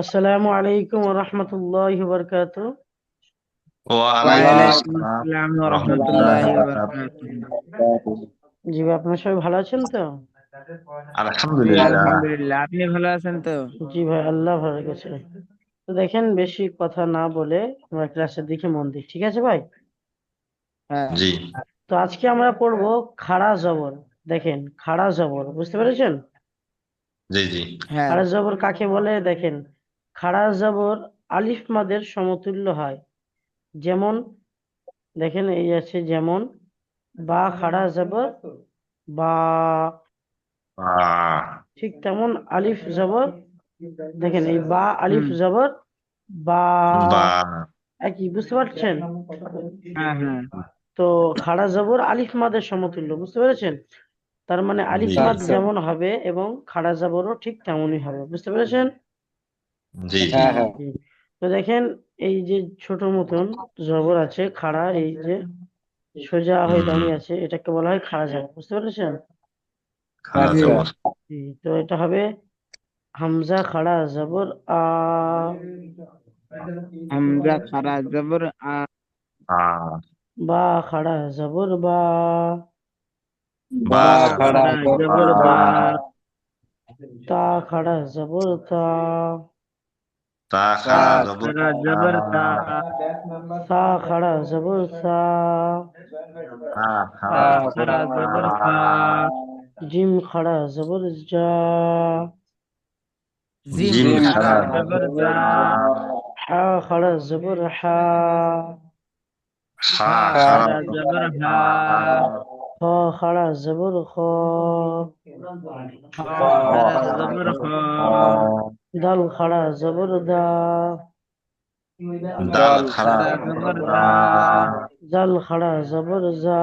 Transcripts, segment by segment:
আসসালামু আলাইকুম ওয়া রাহমাতুল্লাহি ওয়া বারাকাতুহু। ওয়ালাইকুম ওয়ালাইকুম আসসালাম ওয়া ওয়া রাহমাতুল্লাহি ওয়া বারাকাতুহু। জি ভাই আপনারা সবাই ভালো আছেন তো? আলহামদুলিল্লাহ। আলহামদুলিল্লাহ আপনি ভালো আছেন তো? জি ভাই আল্লাহ ভালো রেখেছে তো দেখেন বেশি কথা না বলে আমরা ক্লাসের দিকে মন দিই ঠিক আছে ভাই? হ্যাঁ। জি। তো আজকে আমরা পড়ব খাড়া জবর। দেখেন খাড়া জবর বুঝতে পেরেছেন? জি জি। হ্যাঁ। খাড়া জবর কাকে বলে? দেখেন খাড়া জবর আলিফ মাদের সমতুল্য হয়। যেমন দেখেন এই আছে যেমন বা খাড়া জবর বা। ঠিক তেমন আলিফ জবর দেখেন এই বা আলিফ। জবর বা। একই বুঝতে পারছেন? হ্যাঁ হ্যাঁ। তো খাড়া জবর আলিফ মাদের সমতুল্য বুঝতে পেরেছেন? তার মানে আলিফ জি। মাদ যেমন হবে এবং খাড়া জবরও ঠিক তেমনই হবে বুঝতে পেরেছেন? জি জি। হ্যাঁ হ্যাঁ। তো দেখেন এই যে ছোট মতন জবর আছে খাড়া এই যে সোজা হয়ে দাঁড়িয়ে আছে এটাকে বলা হয় খাড়া জবর বুঝতে পেরেছেন? খাড়া আচ্ছা। তো এটা হবে হামজা খাড়া জবর আ হামজা খারা জবর আ আহ, বা খাড়া জবর বা با خڑا زبر با تا خڑا زبر تا تا خڑا زبر زبر تا تا خڑا زبر تا تا خڑا زبر تا جیم خڑا زبر جا زیم خڑا زبر جا حا خڑا زبر حا حا خڑا زبر حا خا خړه زبر خا زبر خا دال خړه زبر دا دال خړه زبر دا زل خړه زبر زا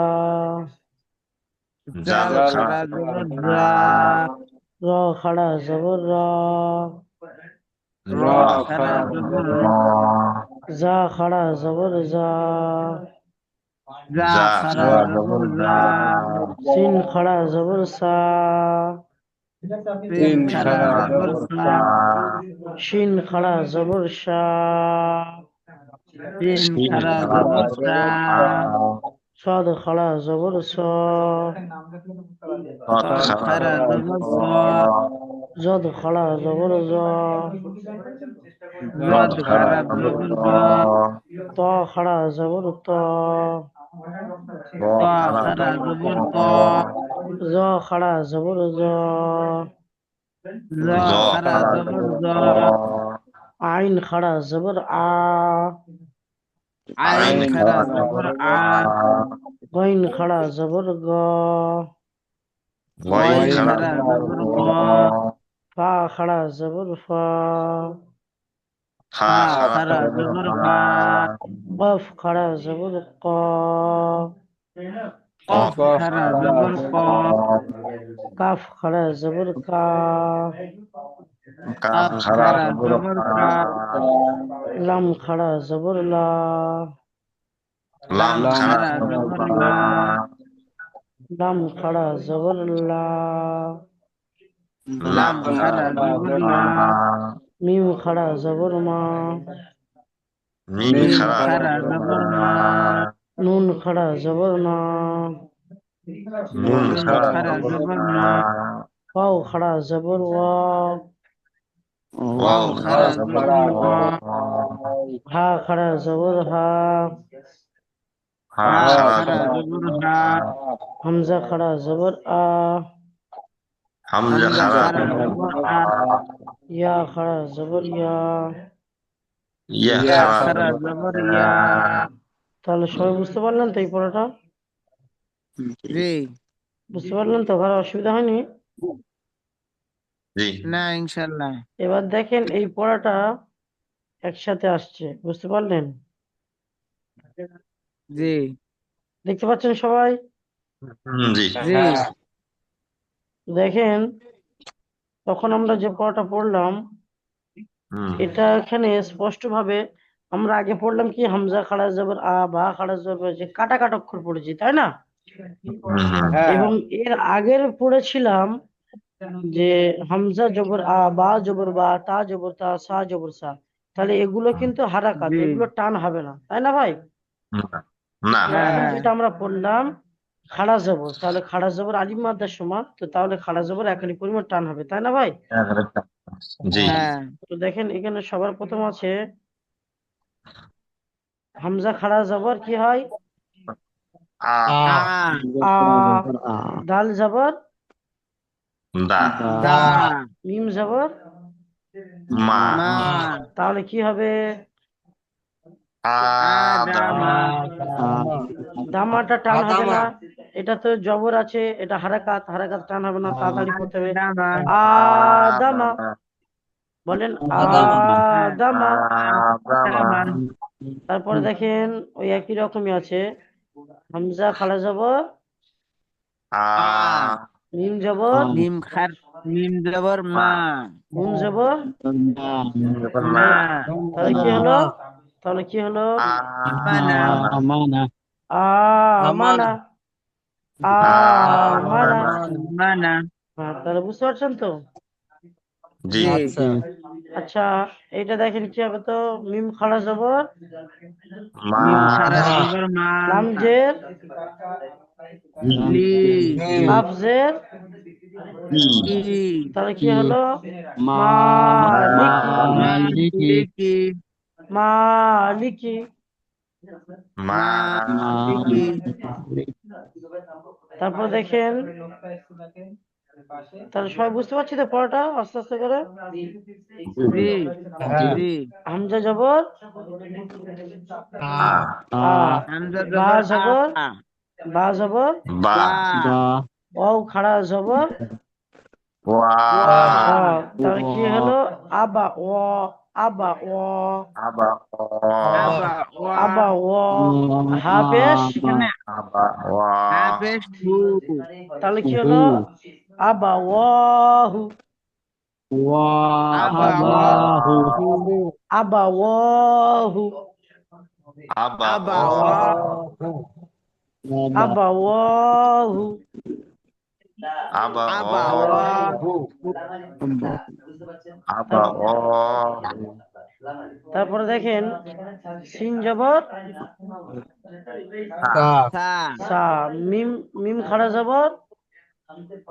زل خړه زبر را را خړه زبر را. را خړه زبر را زا خړه زبر زا سین خړه زبر سا سین خړه زبر سا شین خړه زبر شا سین خړه زبر سا صاد خړه زبر سا خړه زبر سا زاد خړه زبر سا زاد خړه زبر سا تا خړه زبر تا. খাড়া জবর খাড়া ত খাড়া জ খাড়া জবর জ জ খারা জবর জ আইন খাড়া জবর আ আইন খারা জবর আ গইন খাড়া জবর গ ওয়াইন খাড়া জবর গ ফা খাড়া জবর ফা খাড়া খাড়া قاف خره زبر قاف. قاف. خره زبر قاف. قاف خره زبر قاف. لم خره زبر لا. لم خره زبر لا. لم خره زبر لا. لم خره زبر لا. میم خره زبر ما. میم خره زبر ما. نون خړه زبرنا نون خړه زبرنا واو خړه زبر وا واو خړه زبر وا ها خړه زبر ها ها خړه زبر ها حمزه خړه زبر ا حمزه خړه یا خړه زبر یا یا خړه زبر یا তাহলে সবাই বুঝতে পারলেন তো এই পড়াটা? জি। বুঝতে পারলেন তো? কারও অসুবিধা হয়নি? জি। না ইনশাল্লাহ। এবার দেখেন এই পড়াটা একসাথে আসছে বুঝতে পারলেন? জি। দেখতে পাচ্ছেন সবাই? হুম, জি। জি। দেখেন তখন আমরা যে পড়াটা পড়লাম এটা এখানে স্পষ্ট ভাবে আমরা আগে পড়লাম কি হামজা খাড়া জবর আ বা খাড়া জবর যে কাটা কাটা অক্ষর পড়েছি তাই না? হ্যাঁ। এবং এর আগের পড়েছিলাম যে হামজা জবর আ বা জবর বা তা জবর তা সা জবর সা। তাহলে এগুলো কিন্তু হারাকাত। এগুলো টান হবে না তাই না ভাই? না। না। এখন। যেটা আমরা পড়লাম খাড়া জবর তাহলে খাড়া জবর আলিম মাদ্দার সমান তো তাহলে খাড়া জবর একই পরিমাণ টান হবে তাই না ভাই? জি। হ্যাঁ। তো দেখেন এখানে সবার প্রথম আছে হামজা খাড়া জবর কি হয়? আ আ আ দাল জবর? দা দা মিম জবর? মা তাহলে কি হবে? দামাটা টান হবে না। এটা তো জবর আছে এটা হারাকাত হারাকাত টান হবে না তাড়াতাড়ি করতে হবে। দামা। আদামা বলেন আদামা তারপরে দেখেন ওই একই রকমই আছে। হামজা জবর। মিম জবর। মিম খার মিম জবর মা। নুন জবর। মা। তাহলে কি হলো? তাহলে কি হলো? মানা আমানা। আমানা। মানা হ্যাঁ তাহলে বুঝতে পারছেন তো? জি। আচ্ছা। এইটা দেখেন কি হবে তো? মিম খাড়া জবর। মা। মিম সারা জবর মা। লাম জের লি কাফ জের ই ই তাহলে কি হলো? মালিকি মালিকি মালিকি মা মালিকি তারপর দেখেন। তাহলে সবাই বুঝতে পারছি তো পড়াটা আস্তে আস্তে করে? হামজা জবর? আ। আ। হামজা বা জবর বা জবর? ওয়াও খাড়া জবর? তাহলে কি হলো? আবা ও আবা ও আবা আবা ওয়া। আবা ও আবা ওয়া। হাফেজ হু তাহলে কি হলো? আবা ওয়াহু আবা ওয়াহু আবা ওয়াহু আবা আবা ওয়া আবা ওয়াহু আবা আবা ওয়া ওয়াহু আবা ওয়া তারপরে দেখেন সিন জবর সা সা মিম মিম খাড়া জবর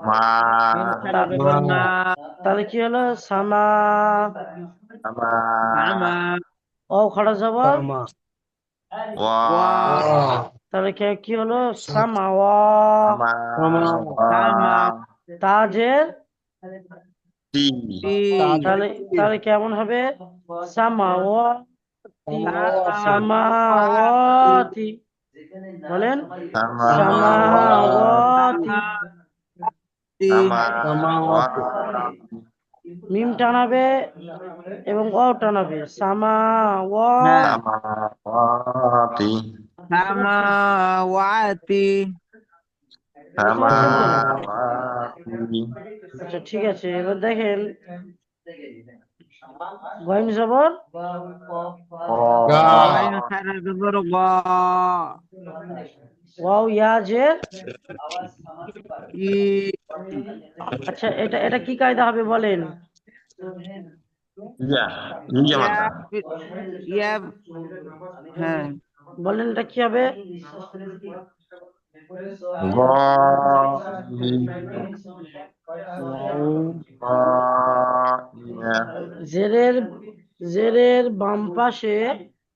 মা তাহলে কি হলো? সামা। ও খাড়া জবর? তাহলে কি হলো? সামা তাজের? তাহলে তাহলে কেমন হবে? সামা ওয়া। সামাওয়াতি বলেন। সামাওয়াতি মিম টানাবে এবং অ টানাবে সামাওয়া হ্যাঁ। সামাওয়াতি আচ্ছা ঠিক আছে এবার দেখেন। গয়ম জবর? সারা জবর গা। ওয়াও ইয়া জের ই আচ্ছা এটা এটা কি কায়দা হবে বলেন? হ্যাঁ। বলেন এটা কি হবে? জেরের জেরের বাম পাশে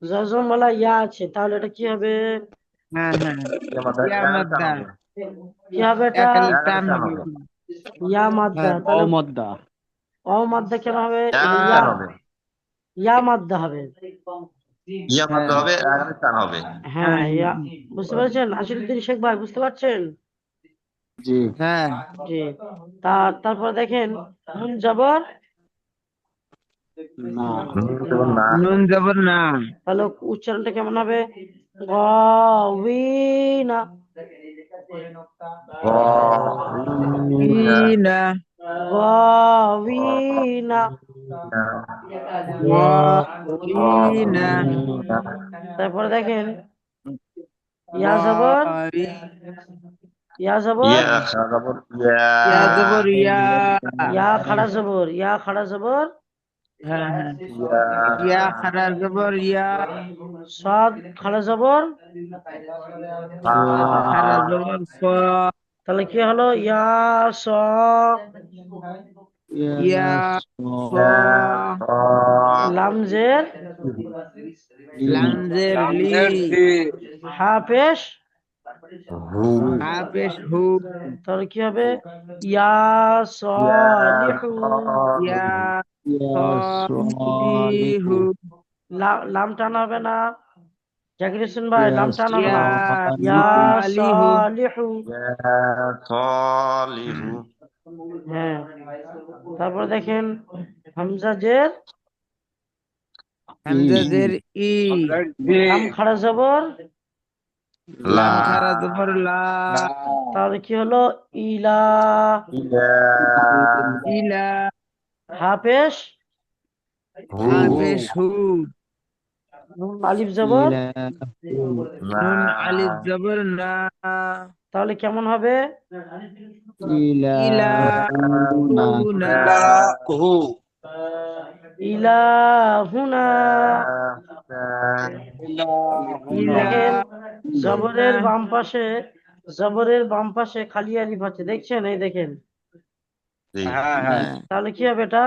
জজমওয়ালা ইয়া আছে তাহলে এটা কি হবে? হ্যাঁ হ্যাঁ। টান হবে ইয়া মাদ্দা। তাহলে অ কেন হবে ইয়া হবে। ইয়া মাদ্দা হবে। ইয়া মাদ্দা হবে আগামী টান হবে। হ্যাঁ ইয়া বুঝতে পারছেন? আসিরুদ্দিন শেখ ভাই বুঝতে পারছেন? হ্যাঁ জি। তার তারপর দেখেন নুন জবর না। নুন জবর না। তাহলে উচ্চারণটা কেমন হবে? না গাওয়িনা ই না তারপরে দেখেন। ইয়া জবর? ইয়া জবর? ইয়া খাড়া জবর ইয়া ইয়া জবর ইয়া। ইয়া খাড়া জবর ইয়া খাড়া জবর? হ্যাঁ হ্যাঁ। ইয়া। খারা জবর ইয়া। সাদ খাড়া জবর? খারা জবর স তাহলে কি হলো? ইয়া স ইয়া স লামজের? লামজের লি। হা হু তাহলে কি হবে? ইয়া সলিহু ইয়া সলিহু। লাম টান হবে না? জাকির হোসেন ভাই লাম টান হবে না? ইয়া ইয়া সালিহু। ইয়া সালিহু। হ্যাঁ। তারপর দেখেন হামজা জের হামজাজের ই। লাম খাড়া জবর। লাম খারা জবর লা। তাহলে কি হলো? ইলা। ইলা। ইলা। হা। হাফেশ হু। নুন আলিফ জবর? নুন আলিফ জবর না তাহলে কেমন হবে? ইলা। হুনা। ইলাহুনা ইলা দেখেন জবরের বাম পাশে জবরের বাম পাশে খালি আলিফ আছে দেখছেন? এই দেখেন। হ্যাঁ তাহলে কি হবে এটা?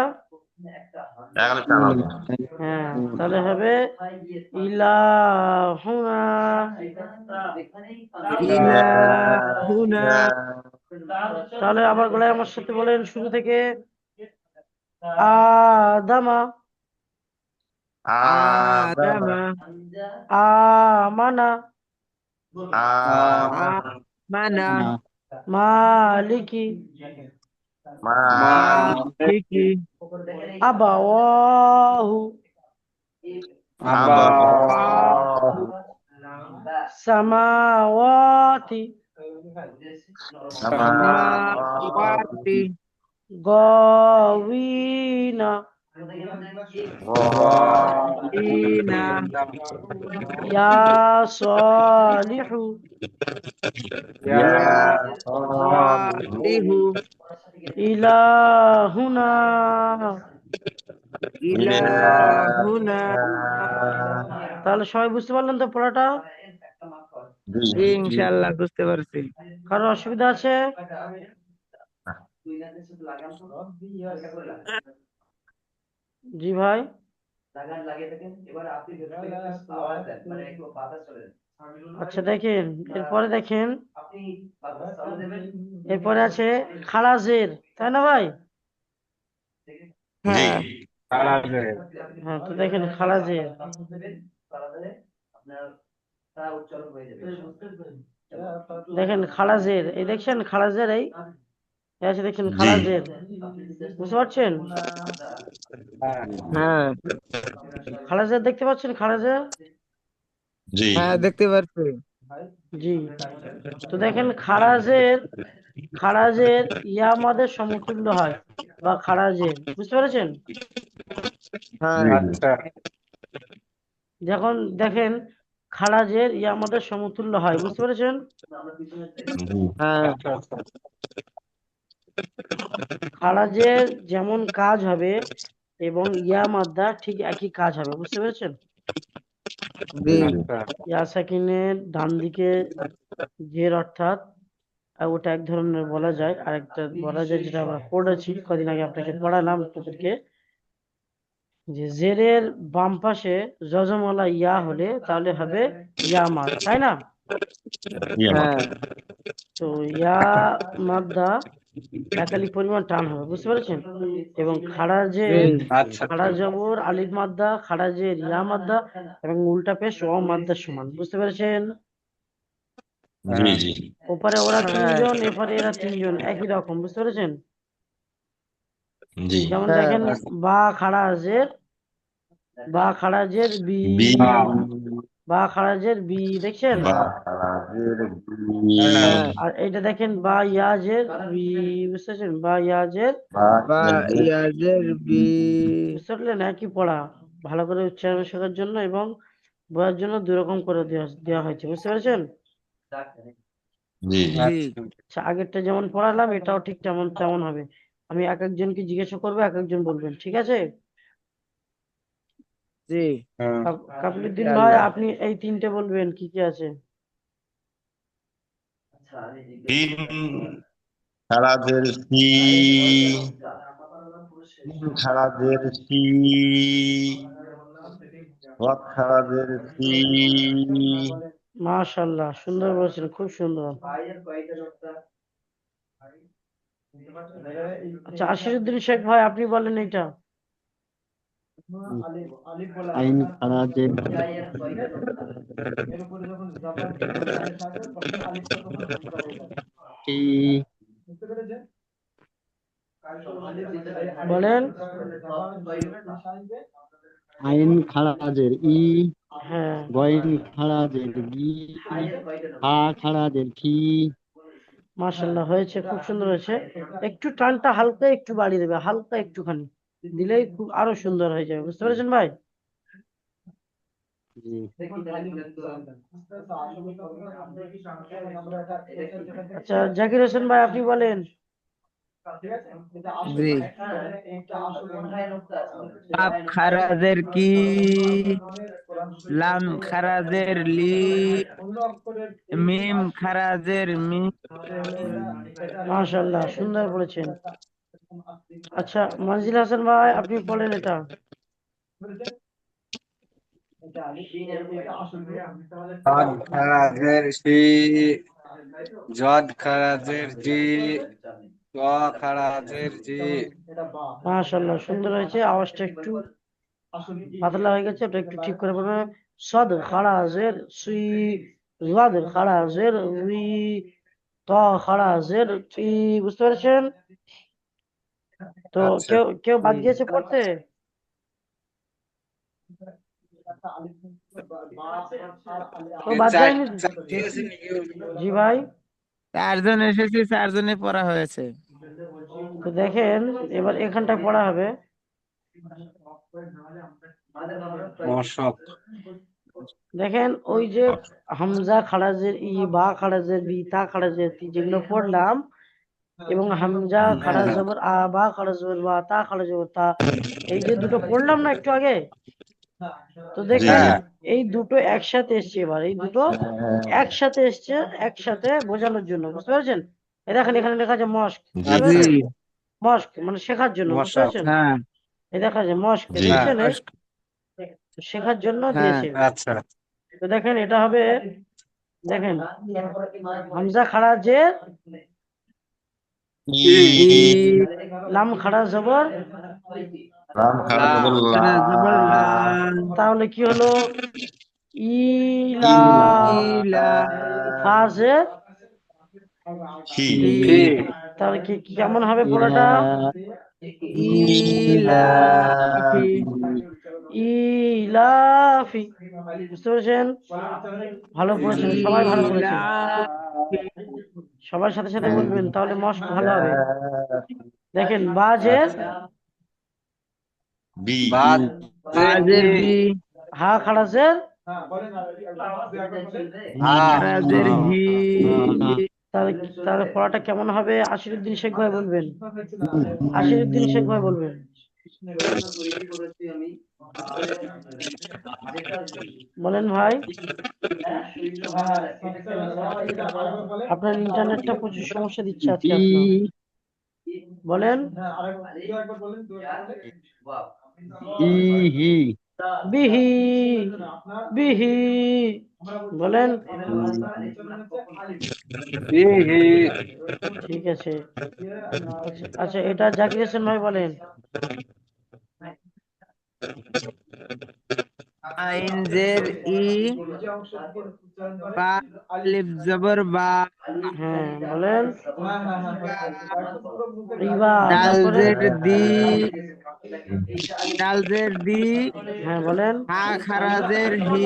হ্যাঁ তাহলে হবে ইলাহুনা। ইলা হুনা তাহলে আবার গলায় আমার সাথে বলেন শুরু থেকে। আদামা। আদম। আদামা। আমানা আম মানা মালিকি মালিকি আবাওয়াহু আবাহু সামাওয়াতি সামাওয়াতি ইয়া সালিহু সালিহু ইলাহুনা ইলাহুনা তাহলে সবাই বুঝতে পারলেন তো পড়াটা? জি ইনশাআল্লাহ বুঝতে পারছি। কারও অসুবিধা আছে? জি ভাই। আচ্ছা দেখেন এরপরে দেখেন। এরপরে আছে খালাজের তাই না ভাই? জি হ্যাঁ। তো দেখেন খালাজের দেখেন খালাজের এই দেখছেন খালাজের এই আছে দেখছেন খালাজের বুঝতে পারছেন? হ্যাঁ। খালাজের দেখতে পাচ্ছেন খালাজের জি। হ্যাঁ দেখতে পারছি জি। তো দেখেন খারাজের খারাজের ইয়া আমাদের সমতুল্য হয় বা খারাজের বুঝতে পেরেছেন? হ্যাঁ। যখন দেখেন খারাজের ইয়া আমাদের সমতুল্য হয় বুঝতে পেরেছেন? হ্যাঁ। খারাজের যেমন কাজ হবে এবং ইয়া মাদ্দা ঠিক একই কাজ হবে বুঝতে পেরেছেন? ইয়া সাকিনের ডান দিকে জের অর্থাৎ ওটা এক ধরনের বলা যায় আর একটা বলা যায় যেটা আমরা পড়েছি কদিন আগে আপনাকে পড়ালাম আপনাদেরকে যে জেরের বাম পাশে যজমালা ইয়া হলে তাহলে হবে ইয়া মাদ তাই না? হ্যাঁ তো ইয়া মাদ্দা একালি পরিমাণ টান হবে বুঝতে পেরেছেন? এবং খাড়া যে খাড়া জবর আলিফ মাদ্দা খাড়া যে ইয়া মাদ্দা এবং উল্টা পেশ ও মাদ্দার সমান বুঝতে পেরেছেন? জি জি। ওপারে ওরা হ্যাঁ। তিনজন এপারে এরা তিনজন একই রকম বুঝতে পেরেছেন? যেমন হ্যাঁ। দেখেন বা খাড়া জের বা খাড়া জের বি বি। বা খাড়া জের বি দেখছেন? হ্যাঁ। আর এটা দেখেন বা ইয়াজের বি বুঝতে পারছেন বা ইয়াজের বা ইয়াজের বি। বুঝতে পারলেন? একই পড়া? ভালো করে উচ্চারণ শেখার জন্য এবং বোঝার জন্য দুই রকম করে দেওয়া দেওয়া হয়েছে। বুঝতে পেরেছেন? আচ্ছা আগেরটা যেমন পড়ালাম এটাও ঠিক তেমন তেমন হবে। আমি এক একজনকে জিজ্ঞাসা করব এক একজন বলবেন ঠিক আছে? জি। কাপ- ভাই আপনি এই তিনটে বলবেন কি কি আছে? তিন খারাজের সুন্দর বলেছেন খুব সুন্দর। আচ্ছা আশিরুদ্দিন শেখ ভাই আপনি বলেন এটা আইন খারাজের ই বলেন। আইন খারাজের ই। হ্যাঁ। খারাজের গি। হা খারাজের কি? মাশাল্লাহ হয়েছে খুব সুন্দর হয়েছে। একটু টানটা হালকা একটু বাড়িয়ে দেবে হালকা একটুখানি। দিলেই খুব আরও সুন্দর হয়ে যাবে বুঝতে পেরেছেন ভাই? আচ্ছা জাকির হোসেন ভাই আপনি বলেন। জি। খারাজের কি? লাম খারাজের লি মিম খারাজের মি। মাশাল্লাহ সুন্দর বলেছেন। আচ্ছা মঞ্জিল হাসান ভাই আপনি বলেন এটা। জদ খারাজের সি জদ খারাজের জি জ খারাজের জি। মাশাল্লাহ সুন্দর হয়েছে আওয়াজটা একটু পাতলা হয়ে গেছে ওটা একটু ঠিক করে বলবেন। সদ খারাজের সুই রাদ খারাজের রি ত খারাজের তি বুঝতে পেরেছেন? তো আচ্ছা। কেউ কেউ বাদ গিয়েছে পড়তে? কেউ বাদ যায়নি জি ভাই। চারজন এসেছি চারজনে পড়া হয়েছে। তো দেখেন এবার এখানটায় পড়া হবে। মশক দেখেন ওই যে হামজা খারাজের ই বা খারাজের বি তা খারাজের তি যেগুলো পড়লাম এবং হামজা খারাজ জবর আ বা খারাজ জবর বা তা খারাজ জবর তা। এই যে দুটো পড়লাম না একটু আগে? তো দেখেন হ্যাঁ। এই দুটো একসাথে এসছে এবার এই দুটো একসাথে এসছে একসাথে বোঝানোর জন্য বুঝতে পেরেছেন? এই দেখেন এখানে লেখা আছে মস্ক মস্ক মানে শেখার জন্য বুঝতে পেরেছেন? হ্যাঁ। এই দেখা যায় মস্ক হ্যাঁ? শেখার জন্য হ্যাঁ। দিয়েছে। আচ্ছা। তো দেখেন এটা হবে দেখেন হামজা খারাজের লাম জবর তাহলে কি হলো তাহলে কি কেমন হবে ইলাফি বুঝতে পেরেছেন ভালো পড়েছেন সবাই ভালো পড়েছেন সবার সাথে সাথে বলবেন তাহলে মস্ক ভালো হবে। দেখেন বাজের বি। বাজের বি, হা খারাজের খারাজের হি, তাহলে তাহলে পড়াটা কেমন হবে? আশিরুদ্দিন শেখ ভাই বলবেন। আশিরুদ্দিন শেখ ভাই বলবেন। বলেন ভাই। আপনার ইন্টারনেটটা প্রচুর সমস্যা দিচ্ছে আজকে বলেন। হি হি। বিহি বিহি। বলেন। হি হি ঠিক আছে। আচ্ছা, আচ্ছা এটা জাকির হোসেন ভাই বলেন। আইন জের ই বা আলিফ জবর বা হ্যাঁ বলেন রিবা ডাল তারপরে জের দি ডাল জের দি হ্যাঁ বলেন হা খারাজের হি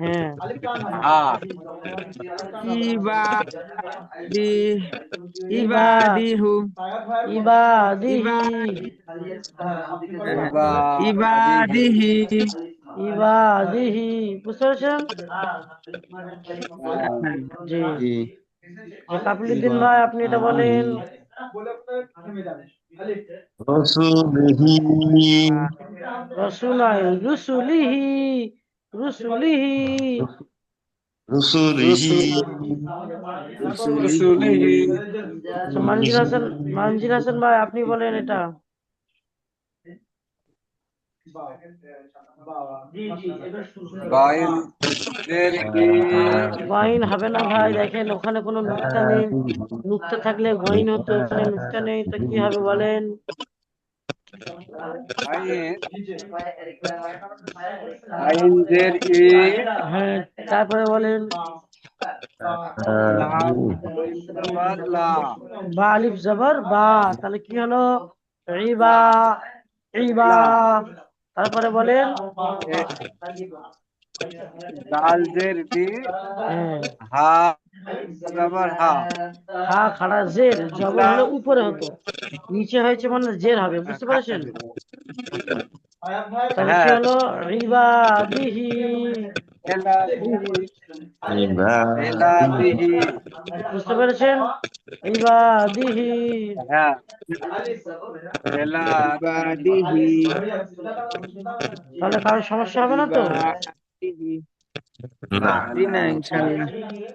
হ্যাঁ আ ইবা দি ইবাদিহু ইবাদিহি বা ইবাদিহি ইবাদিহি বুঝতে পেরেছেন জি। জি কাপিলুদ্দিন ভাই আপনি এটা বলেন। রসুলিহি। রসুল নয় রুসুলিহি রুসুলিহি। রসুলিহি। রসুলিহি। মঞ্জির হাসান মঞ্জির হাসান ভাই আপনি বলেন এটা। গয়ন হবে না ভাই দেখেন ওখানে কোনো নুক্তা নেই। নুক্তা থাকলে গয়ন হতো ওখানে নুক্তা নেই তো কি হবে বলেন? হ্যাঁ তারপরে বলেন। বা আলিফ জবর বা তাহলে কি হলো? রিবা রিবা তারপরে বলেন? দি হ্যাঁ। হা জবর হা। হা খাড়া জের জবর হলে উপরে হতো। নিচে হয়েছে মানে জের হবে বুঝতে পারছেন? তাহলে হ্যাঁ। হলো? রিবা দিহি বুঝতে পেরেছেন তাহলে কারও সমস্যা হবে না তো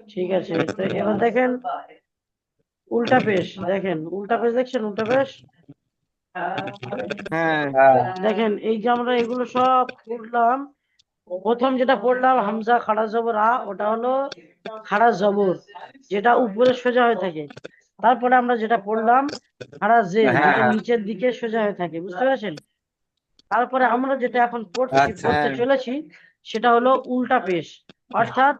ঠিক আছে তো এবার দেখেন উল্টা পেশ দেখেন উল্টা পেশ দেখছেন উল্টা পেশ দেখেন এই যে আমরা এগুলো সব পড়লাম প্রথম যেটা পড়লাম হামজা খাড়া জবর আ ওটা হলো খাড়া জবর যেটা উপরে সোজা হয়ে থাকে। তারপরে আমরা যেটা পড়লাম খাড়া জের যেটা হ্যাঁ। নিচের দিকে সোজা হয়ে থাকে বুঝতে পেরেছেন? তারপরে আমরা যেটা এখন পড়ছি আচ্ছা। পড়তে চলেছি সেটা হলো উল্টা পেশ। অর্থাৎ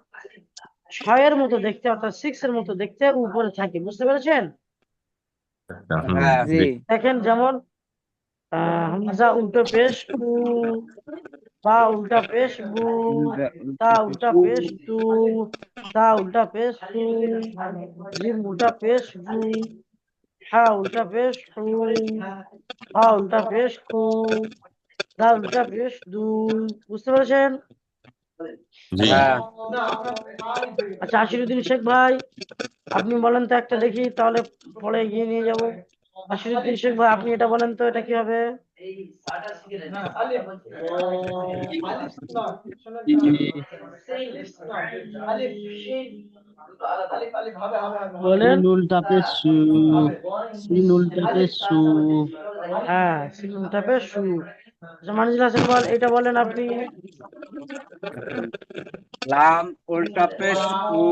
ছয়ের মতো দেখতে অর্থাৎ সিক্স এর মতো দেখতে উপরে থাকে বুঝতে পেরেছেন? হ্যাঁ দেখেন যেমন আহ, হামজা উল্টো পেশ বা উল্টা পেশ বু তা উল্টা পেশ তু তা উল্টা পেশ তু জিম উল্টা পেশ বু হা উল্টা পেশ হু হা উল্টা পেশ হু দা উল্টা পেশ দু বুঝতে পেরেছেন? হ্যাঁ। আচ্ছা আশিরুদ্দিন শেখ ভাই আপনি বলেন তো একটা দেখি তাহলে পরে এগিয়ে নিয়ে যাব। আশিরুদ্দিন শেখ ভাই আপনি এটা বলেন তো এটা কি হবে বলেন সু সু হ্যাঁ সু আচ্ছা হাসান বল এটা বলেন আপনি লাম উল্টা পেশ উ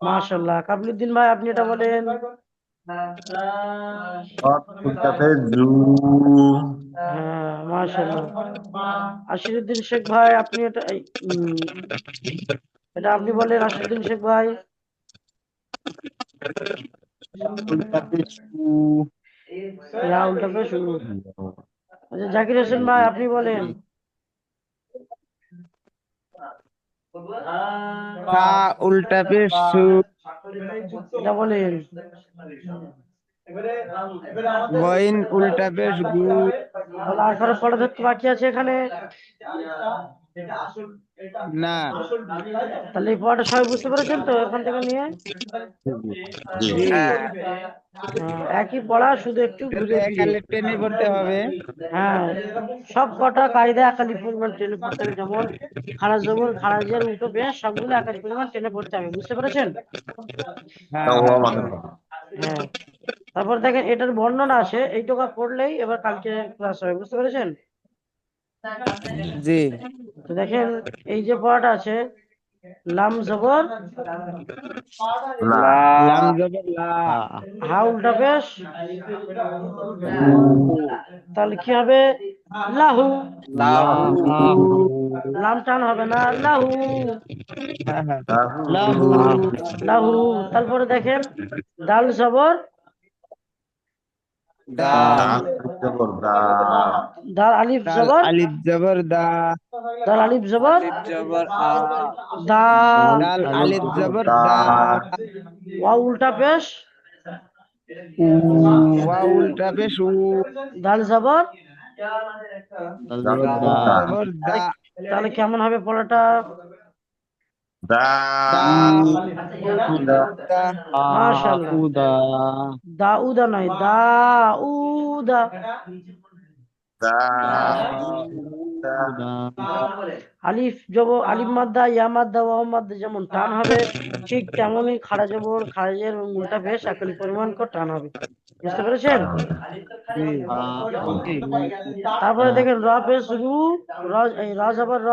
মাশাল্লাহ কাবলুদ্দিন ভাই আপনি এটা বলেন আশিরুদ্দিন শেখ ভাই আপনি এটা এটা আপনি বলেন আশিরুদ্দিন শেখ ভাই। আচ্ছা জাকির হোসেন ভাই আপনি বলেন। উল্টা পেশ এটা উল্টা বেশ গুড। কারও পড়া ধরতে বাকি আছে এখানে? না। তাহলে এই পড়াটা সবাই বুঝতে পেরেছেন তো? এখান থেকে নিয়ে? হ্যাঁ। হ্যাঁ, একই পড়া শুধু একটু টেনে পড়তে হবে। হ্যাঁ সব কটা কায়দা একালি পরিমাণ টেনে পড়তে হবে। যেমন খারাজ জবর খারাজের উল্টো বেশ সবগুলো একালি পরিমাণ টেনে পড়তে হবে। বুঝতে পেরেছেন? হ্যাঁ। আমাদের হ্যাঁ। তারপর দেখেন এটার বর্ণনা আছে। এইটুকু পড়লেই এবার কালকে ক্লাস হবে। বুঝতে পেরেছেন? জি। তো দেখেন এই যে পড়াটা আছে লাম জবর লাম জবর লা। হা উল্টা পেশ তাহলে কি হবে? লাহু। লাম টান হবে না লাহু। লাহু। লাহু। তারপরে দেখেন দাল জবর দাল আলিফ জবর আলিফ জবর? দা। দাল আলিফ জবর? জবর আ দাল আলিফ জবর দা। ওয়া উল্টা পেশ। ওয়া উল্টা পেশ উ। দাল জবর? দাল জবর দা। জবর দা। তাহলে কেমন হবে পড়াটা দাউদা। নয় দাউদা। আলিফ জব আলিফ মাদ্দা ইয়া মাদ্দা ওয়াও মাদ্দা যেমন টান হবে ঠিক তেমনই খাড়া জবর খারিজের উল্টা বেশ একই পরিমাণ করে টান হবে। বুঝতে পেরেছেন? তারপরে দেখেন র পেশ রু র এই র জবর র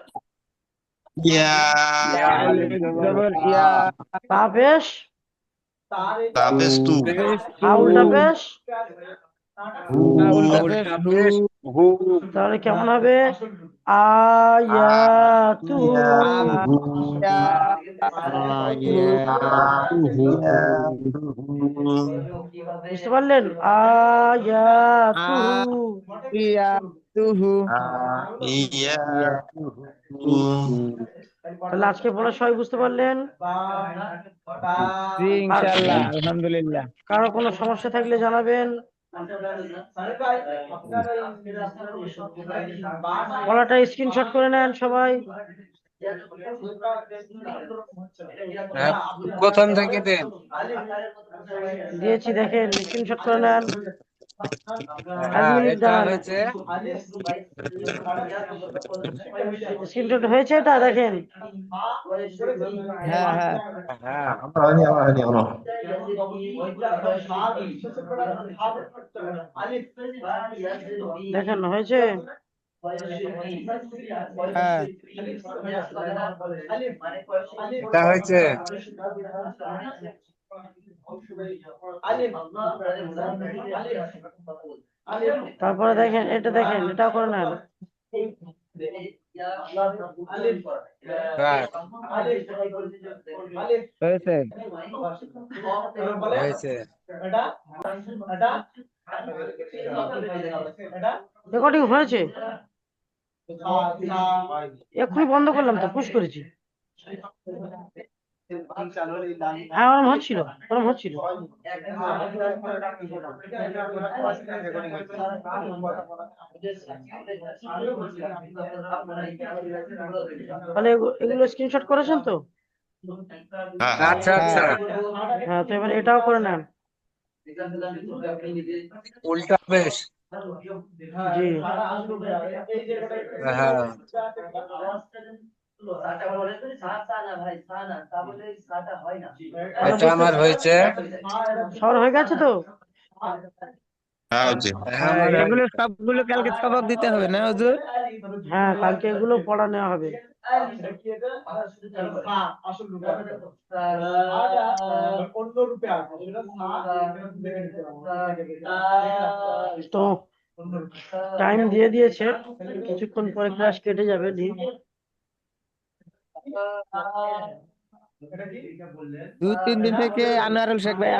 ইয়া জবর ইয়া তা পেশ তাবেস তু হা উল্টা পেশ উল্টা পেশ হু হু তাহলে কেমন হবে আয়াতু বুঝতে পারলেন? আয়াতু ইয়া তুহু ইয়া তাহলে আজকে পড়া সবাই বুঝতে পারলেন? আলহামদুলিল্লাহ। কারও কোনো সমস্যা থাকলে জানাবেন। পড়াটা স্ক্রিনশট করে নেন সবাই। হ্যাঁ, প্রথম থেকে দেন। দিয়েছি দেখেন স্ক্রিনশট করে নেন। হ্যাঁ। হয়েছে। এটা দেখেন। হ্যাঁ হ্যাঁ। হ্যাঁ আমার হয়নি আমার হয়নি এখনও। দেখেন হয়েছে। হ্যাঁ। হয়েছে। তারপরে দেখেন এটা দেখেন এটাও করে হয়েছে। হয়েছে। রেকর্ডিং হয়েছে? এক্ষুনি বন্ধ করলাম তো পুশ করেছি। হ্যাঁ ওরম হচ্ছিল ওরম হচ্ছিল। তাহলে এগুলো স্ক্রিনশট করেছেন তো? হ্যাঁ আচ্ছা আচ্ছা। হ্যাঁ তো এবার এটাও করে নেন। উল্টা বেশ। জি। হ্যাঁ। এটা আমার হয়েছে। সর হয়ে গেছে তো? হচ্ছে আমার এগুলো সবগুলো কালকে সবক দিতে হবে না হুজুর? হ্যাঁ কালকে এগুলো পড়া নেওয়া হবে। তো টাইম দিয়ে দিয়েছে। কিছুক্ষণ পরে ক্লাস কেটে যাবে জি এটা কি দুই তিন দিন থেকে আনোয়ারুল শেখ ভাই